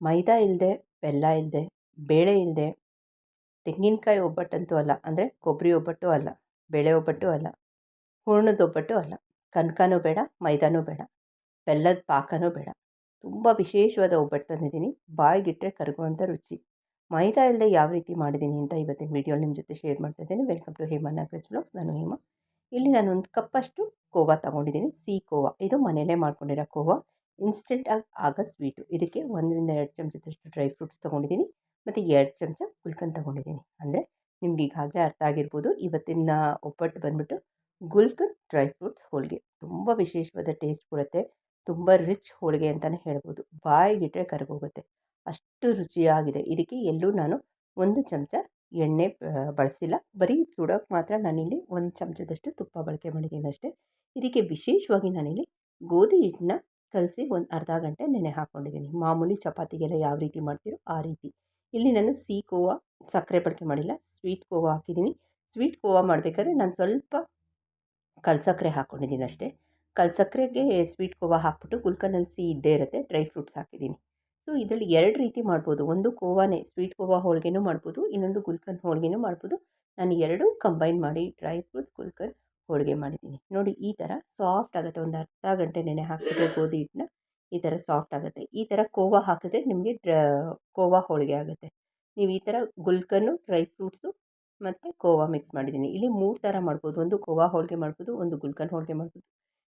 ಮೈದಾ ಇಲ್ಲದೆ ಬೆಲ್ಲ ಇಲ್ಲದೆ ಬೇಳೆ ಇಲ್ಲದೆ ತೆಂಗಿನಕಾಯಿ ಒಬ್ಬಟ್ಟಂತೂ ಅಲ್ಲ, ಅಂದರೆ ಕೊಬ್ಬರಿ ಒಬ್ಬಟ್ಟು ಅಲ್ಲ, ಬೇಳೆ ಒಬ್ಬಟ್ಟು ಅಲ್ಲ, ಹೂರ್ಣದ ಒಬ್ಬಟ್ಟು ಅಲ್ಲ, ಕನಕನೂ ಬೇಡ, ಮೈದಾನೂ ಬೇಡ, ಬೆಲ್ಲದ ಪಾಕನೂ ಬೇಡ. ತುಂಬ ವಿಶೇಷವಾದ ಒಬ್ಬಟ್ಟು ತಂದಿದ್ದೀನಿ ಬಾಯಿಗಿಟ್ಟರೆ ಕರಗುವಂಥ ರುಚಿ. ಮೈದಾ ಇಲ್ಲದೆ ಯಾವ ರೀತಿ ಮಾಡಿದ್ದೀನಿ ಅಂತ ಇವತ್ತಿನ ವೀಡಿಯೋ ನಿಮ್ಮ ಜೊತೆ ಶೇರ್ ಮಾಡ್ತಾ ಇದ್ದೀನಿ. Welcome to Hema Nagaraj blogs ನಾನು ಹೇಮಾ. ಇಲ್ಲಿ ನಾನು ಒಂದು ಕಪ್ಪಷ್ಟು ಕೋವಾ ತೊಗೊಂಡಿದ್ದೀನಿ ಸಿಹಿ ಕೋವಾ. ಇದು ಮನೆಯಲ್ಲೇ ಮಾಡ್ಕೊಂಡಿರೋ ಕೋವಾ. ಇನ್ಸ್ಟೆಂಟಾಗಿ ಆಗೋ ಸ್ವೀಟು ಇದಕ್ಕೆ ಒಂದರಿಂದ ಎರಡು ಚಮಚದಷ್ಟು ಡ್ರೈ ಫ್ರೂಟ್ಸ್ ತೊಗೊಂಡಿದ್ದೀನಿ, ಮತ್ತು ಎರಡು ಚಮಚ ಗುಲ್ಕನ್ ತೊಗೊಂಡಿದ್ದೀನಿ. ಅಂದರೆ ನಿಮ್ಗೆ ಈಗಾಗಲೇ ಅರ್ಥ ಆಗಿರ್ಬೋದು, ಇವತ್ತಿನ ಒಬ್ಬಟ್ಟು ಬಂದ್ಬಿಟ್ಟು ಗುಲ್ಕನ್ ಡ್ರೈ ಫ್ರೂಟ್ಸ್ ಹೋಳಿಗೆ. ತುಂಬ ವಿಶೇಷವಾದ ಟೇಸ್ಟ್ ಕೊಡುತ್ತೆ, ತುಂಬ ರಿಚ್ ಹೋಳಿಗೆ ಅಂತಲೇ ಹೇಳ್ಬೋದು. ಬಾಯಿಗಿಟ್ಟರೆ ಕರಗೋಗುತ್ತೆ. ಅಷ್ಟು ರುಚಿಯಾಗಿದೆ. ಇದಕ್ಕೆ ಎಲ್ಲೂ ನಾನು ಒಂದು ಚಮಚ ಎಣ್ಣೆ ಬಳಸಿಲ್ಲ. ಬರೀ ಸುಡೋಕ್ಕೆ ಮಾತ್ರ ನಾನಿಲ್ಲಿ ಒಂದು ಚಮಚದಷ್ಟು ತುಪ್ಪ ಬಳಕೆ ಮಾಡಿದ್ದೀನಿ ಅಷ್ಟೇ. ಇದಕ್ಕೆ ವಿಶೇಷವಾಗಿ ನಾನಿಲ್ಲಿ ಗೋಧಿ ಹಿಟ್ಟನ್ನ ಕಲಸಿ ಒಂದು ಅರ್ಧ ಗಂಟೆ ನೆನೆ ಹಾಕ್ಕೊಂಡಿದ್ದೀನಿ ಮಾಮೂಲಿ ಚಪಾತಿಗೆಲ್ಲ ಯಾವ ರೀತಿ ಮಾಡ್ತೀರೋ ಆ ರೀತಿ. ಇಲ್ಲಿ ನಾನು ಸಿಹಿ ಕೋವಾ, ಸಕ್ಕರೆ ಬಳಕೆ ಮಾಡಿಲ್ಲ, ಸ್ವೀಟ್ ಕೋವಾ ಹಾಕಿದ್ದೀನಿ. ಸ್ವೀಟ್ ಕೋವಾ ಮಾಡಬೇಕಾದ್ರೆ ನಾನು ಸ್ವಲ್ಪ ಕಲ್ಸಕ್ಕರೆ ಹಾಕ್ಕೊಂಡಿದ್ದೀನಿ ಅಷ್ಟೇ. ಕಲ್ಸಕ್ಕರೆಗೆ ಸ್ವೀಟ್ ಕೋವಾ ಹಾಕ್ಬಿಟ್ಟು ಗುಲ್ಕನಲ್ಲಿ ಸಿಹಿ ಇದ್ದೇ ಇರುತ್ತೆ, ಡ್ರೈ ಫ್ರೂಟ್ಸ್ ಹಾಕಿದ್ದೀನಿ. ಸೊ, ಇದರಲ್ಲಿ ಎರಡು ರೀತಿ ಮಾಡ್ಬೋದು. ಒಂದು ಕೋವಾನೇ, ಸ್ವೀಟ್ ಕೋವಾ ಹೋಳಿಗೆನೂ ಮಾಡ್ಬೋದು, ಇನ್ನೊಂದು ಗುಲ್ಕನ್ ಹೋಳಿಗೆನೂ ಮಾಡ್ಬೋದು. ನಾನು ಎರಡೂ ಕಂಬೈನ್ ಮಾಡಿ ಡ್ರೈ ಫ್ರೂಟ್ಸ್, ಗುಲ್ಕನ್ ಹೋಳಿಗೆ ಮಾಡಿದ್ದೀನಿ. ನೋಡಿ ಈ ಥರ ಸಾಫ್ಟ್ ಆಗುತ್ತೆ. ಒಂದು ಅರ್ಧ ಗಂಟೆ ನೆನೆ ಹಾಕಿದ್ರೆ ಗೋಧಿ ಹಿಟ್ಟನ್ನ ಈ ಥರ ಸಾಫ್ಟ್ ಆಗುತ್ತೆ. ಈ ಥರ ಕೋವಾ ಹಾಕಿದ್ರೆ ನಿಮಗೆ ಡ್ರ, ಕೋವಾ ಹೋಳಿಗೆ ಆಗುತ್ತೆ. ನೀವು ಈ ಥರ ಗುಲ್ಕನ್ನು, ಡ್ರೈ ಫ್ರೂಟ್ಸು ಮತ್ತು ಕೋವಾ ಮಿಕ್ಸ್ ಮಾಡಿದ್ದೀನಿ. ಇಲ್ಲಿ ಮೂರು ಥರ ಮಾಡ್ಬೋದು. ಒಂದು ಕೋವಾ ಹೋಳಿಗೆ ಮಾಡ್ಬೋದು, ಒಂದು ಗುಲ್ಕನ್ ಹೋಳಿಗೆ ಮಾಡ್ಬೋದು,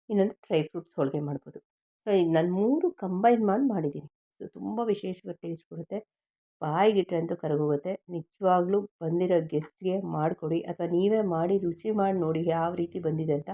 ಇನ್ನೊಂದು ಡ್ರೈ ಫ್ರೂಟ್ಸ್ ಹೋಳಿಗೆ ಮಾಡ್ಬೋದು. ಸೊ ಈಗ ನಾನು ಮೂರು ಕಂಬೈನ್ ಮಾಡಿ ಮಾಡಿದ್ದೀನಿ. ಸೊ, ತುಂಬ ವಿಶೇಷವಾಗಿ ಟೇಸ್ಟ್ ಕೊಡುತ್ತೆ. ಬಾಯಿಗಿಟ್ರೆ ಅಂತೂ ಕರಗೋಗುತ್ತೆ. ನಿಜವಾಗ್ಲೂ ಬಂದಿರೋ ಗೆಸ್ಟ್ಗೆ ಮಾಡಿಕೊಡಿ ಅಥವಾ ನೀವೇ ಮಾಡಿ, ರುಚಿ ಮಾಡಿ ನೋಡಿ ಯಾವ ರೀತಿ ಬಂದಿದೆ ಅಂತ.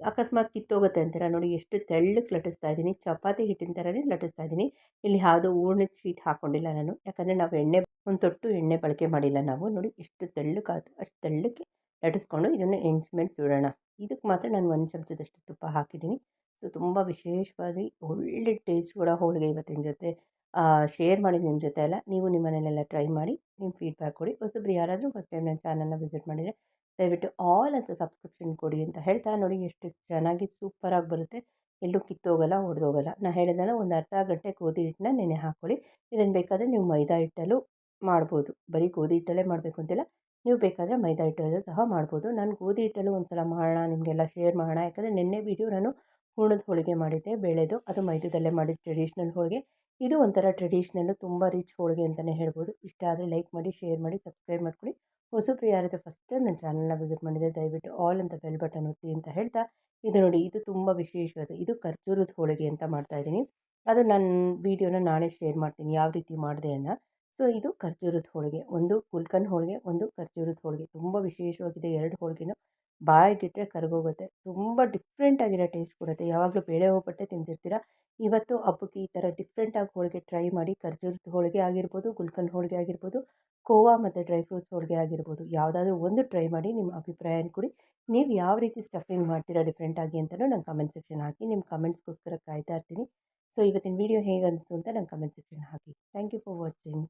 ಅಕಸ್ಮಾತ್ ಕಿತ್ತೋಗುತ್ತೆ ಅಂತೀರ? ನೋಡಿ, ಎಷ್ಟು ತೆಳ್ಳಕ್ಕೆ ಲಟ್ಟಿಸ್ತಾ ಇದ್ದೀನಿ. ಚಪಾತಿ ಹಿಟ್ಟಿನ ಥರನೇ ಲಟ್ಟಿಸ್ತಾ ಇದ್ದೀನಿ. ಇಲ್ಲಿ ಯಾವುದೋ ಹೂರ್ಣದ ಶೀಟ್ ಹಾಕ್ಕೊಂಡಿಲ್ಲ ನಾನು. ಯಾಕಂದರೆ ನಾವು ಎಣ್ಣೆ, ಒಂದು ತೊಟ್ಟು ಎಣ್ಣೆ ಬಳಕೆ ಮಾಡಿಲ್ಲ ನಾವು. ನೋಡಿ, ಎಷ್ಟು ತೆಳ್ಳಗಾಯ್ತು ಅಷ್ಟು ತೆಳ್ಳಕ್ಕೆ ಲಟ್ಟಿಸ್ಕೊಂಡು ಇದನ್ನು ಎಂಚ್ಮೆಂಟ್ ಇಡೋಣ. ಇದಕ್ಕೆ ಮಾತ್ರ ನಾನು ಒಂದು ಚಮಚದಷ್ಟು ತುಪ್ಪ ಹಾಕಿದ್ದೀನಿ. ಸೊ ತುಂಬ ವಿಶೇಷವಾಗಿ ಒಳ್ಳೆ ಟೇಸ್ಟ್ ಕೂಡ ಹೋಳಿಗೆ ಇವತ್ತಿನ ಜೊತೆ ಶೇರ್ ಮಾಡಿ ನಿಮ್ಮ ಜೊತೆ ಎಲ್ಲ ನೀವು ನಿಮ್ಮ ಮನೆಯಲ್ಲೆಲ್ಲ ಟ್ರೈ ಮಾಡಿ ನಿಮ್ಮ ಫೀಡ್ಬ್ಯಾಕ್ ಕೊಡಿ. ಹೊಸಬ್ರು ಯಾರಾದರೂ ಫಸ್ಟ್ ಟೈಮ್ ನನ್ನ ಚಾನಲ್ನ ವಿಸಿಟ್ ಮಾಡಿದರೆ ದಯವಿಟ್ಟು ಆಲ್ ಅಂತ ಸಬ್ಸ್ಕ್ರಿಪ್ಷನ್ ಕೊಡಿ ಅಂತ ಹೇಳ್ತಾ ನೋಡಿ ಎಷ್ಟು ಚೆನ್ನಾಗಿ ಸೂಪರಾಗಿ ಬರುತ್ತೆ. ಎಲ್ಲೂ ಕಿತ್ತೋಗಲ್ಲ ಒಡೆದೋಗಲ್ಲ ನಾನು ಹೇಳಿದೆಲ್ಲ ಒಂದು ಅರ್ಧ ಗಂಟೆ ಗೋಧಿ ಹಿಟ್ಟನ್ನ ನೆನೆ ಹಾಕ್ಕೊಳ್ಳಿ ಇದನ್ನು ಬೇಕಾದರೆ ನೀವು ಮೈದಾ ಹಿಟ್ಟಲ್ಲೂ ಮಾಡ್ಬೋದು. ಬರೀ ಗೋಧಿ ಹಿಟ್ಟಲ್ಲೇ ಮಾಡಬೇಕು ಅಂತಿಲ್ಲ, ನೀವು ಬೇಕಾದರೆ ಮೈದಾ ಹಿಟ್ಟಲ್ಲೂ ಸಹ ಮಾಡ್ಬೋದು. ನಾನು ಗೋಧಿ ಹಿಟ್ಟಲ್ಲೂ ಒಂದು ಸಲ ಮಾಡೋಣ, ನಿಮಗೆಲ್ಲ ಶೇರ್ ಮಾಡೋಣ. ಯಾಕಂದರೆ ನಿನ್ನೆ ವೀಡಿಯೋ ನಾನು ಹೂರ್ಣದ ಹೋಳಿಗೆ ಮಾಡಿದ್ದೆ, ಬೇಳೆದು. ಅದು ಮೈದಾದಲ್ಲೇ ಮಾಡಿದ ಟ್ರೆಡಿಷ್ನಲ್ ಹೋಳಿಗೆ. ಇದು ಒಂಥರ ಟ್ರೆಡಿಷ್ನಲ್ಲು ತುಂಬ ರಿಚ್ ಹೋಳಿಗೆ ಅಂತಲೇ ಹೇಳ್ಬೋದು. ಇಷ್ಟ ಆದರೆ ಲೈಕ್ ಮಾಡಿ ಶೇರ್ ಮಾಡಿ ಸಬ್ಸ್ಕ್ರೈಬ್ ಮಾಡ್ಕೊಳ್ಳಿ ಹೊಸಬ್ರು ಯಾರಾದರೂ ಫಸ್ಟ್ ನನ್ನ ಚಾನಲ್ನ ವಿಸಿಟ್ ಮಾಡಿದರೆ ದಯವಿಟ್ಟು ಆಲ್ ಅಂತ ಬೆಲ್ ಬಟನ್ ಒತ್ತಿ ಅಂತ ಹೇಳ್ತಾ. ಇದು ನೋಡಿ, ಇದು ತುಂಬ ವಿಶೇಷವಾದ, ಇದು ಖರ್ಜೂರದ ಹೋಳಿಗೆ ಅಂತ ಮಾಡ್ತಾಯಿದ್ದೀನಿ ಅದು ನನ್ನ ವೀಡಿಯೋನ ನಾಳೆ ಶೇರ್ ಮಾಡ್ತೀನಿ, ಯಾವ ರೀತಿ ಮಾಡಿದೆ ಅನ್ನೋ ಸೊ ಇದು ಖರ್ಜೂರದ ಹೋಳಿಗೆ. ಒಂದು ಕುಲ್ಕನ್ ಹೋಳಿಗೆ, ಒಂದು ಖರ್ಜೂರದ ಹೋಳಿಗೆ. ತುಂಬ ವಿಶೇಷವಾಗಿದೆ ಎರಡು ಹೋಳಿಗೆನೂ. ಬಾಯಿಗಿಟ್ಟರೆ ಕರಗೋಗುತ್ತೆ. ತುಂಬ ಡಿಫ್ರೆಂಟಾಗಿರೋ ಟೇಸ್ಟ್ ಕೊಡುತ್ತೆ. ಯಾವಾಗಲೂ ಬೇಳೆ ಒಬ್ಬಟ್ಟೆ ತಿಂದಿರ್ತೀರ? ಇವತ್ತು ಹಬ್ಬಕ್ಕೆ ಈ ಥರ ಡಿಫ್ರೆಂಟಾಗಿ ಹೋಳಿಗೆ ಟ್ರೈ ಮಾಡಿ, ಖರ್ಜೂರದ ಹೋಳಿಗೆ ಆಗಿರ್ಬೋದು ಗುಲ್ಕನ್ ಹೋಳಿಗೆ ಆಗಿರ್ಬೋದು, ಕೋವಾ ಮತ್ತು ಡ್ರೈ ಫ್ರೂಟ್ಸ್ ಹೋಳಿಗೆ ಆಗಿರ್ಬೋದು, ಯಾವುದಾದ್ರೂ ಒಂದು ಟ್ರೈ ಮಾಡಿ ನಿಮ್ಮ ಅಭಿಪ್ರಾಯನ ಕೊಡಿ ನೀವು ಯಾವ ರೀತಿ ಸ್ಟಫಿಂಗ್ ಮಾಡ್ತೀರಾ ಡಿಫ್ರೆಂಟಾಗಿ ಅಂತಲೂ ನಂಗೆ ಕಮೆಂಟ್ ಸೆಕ್ಷನ್ ಹಾಕಿ ನಿಮ್ಮ ಕಮೆಂಟ್ಸ್ಗೋಸ್ಕರ ಕಾಯ್ತಾ ಇರ್ತೀನಿ. ಸೊ ಇವತ್ತಿನ ವೀಡಿಯೋ ಹೇಗೆ ಅನಿಸ್ತು ಅಂತ ನಂಗೆ comment section hockey. Thank you for watching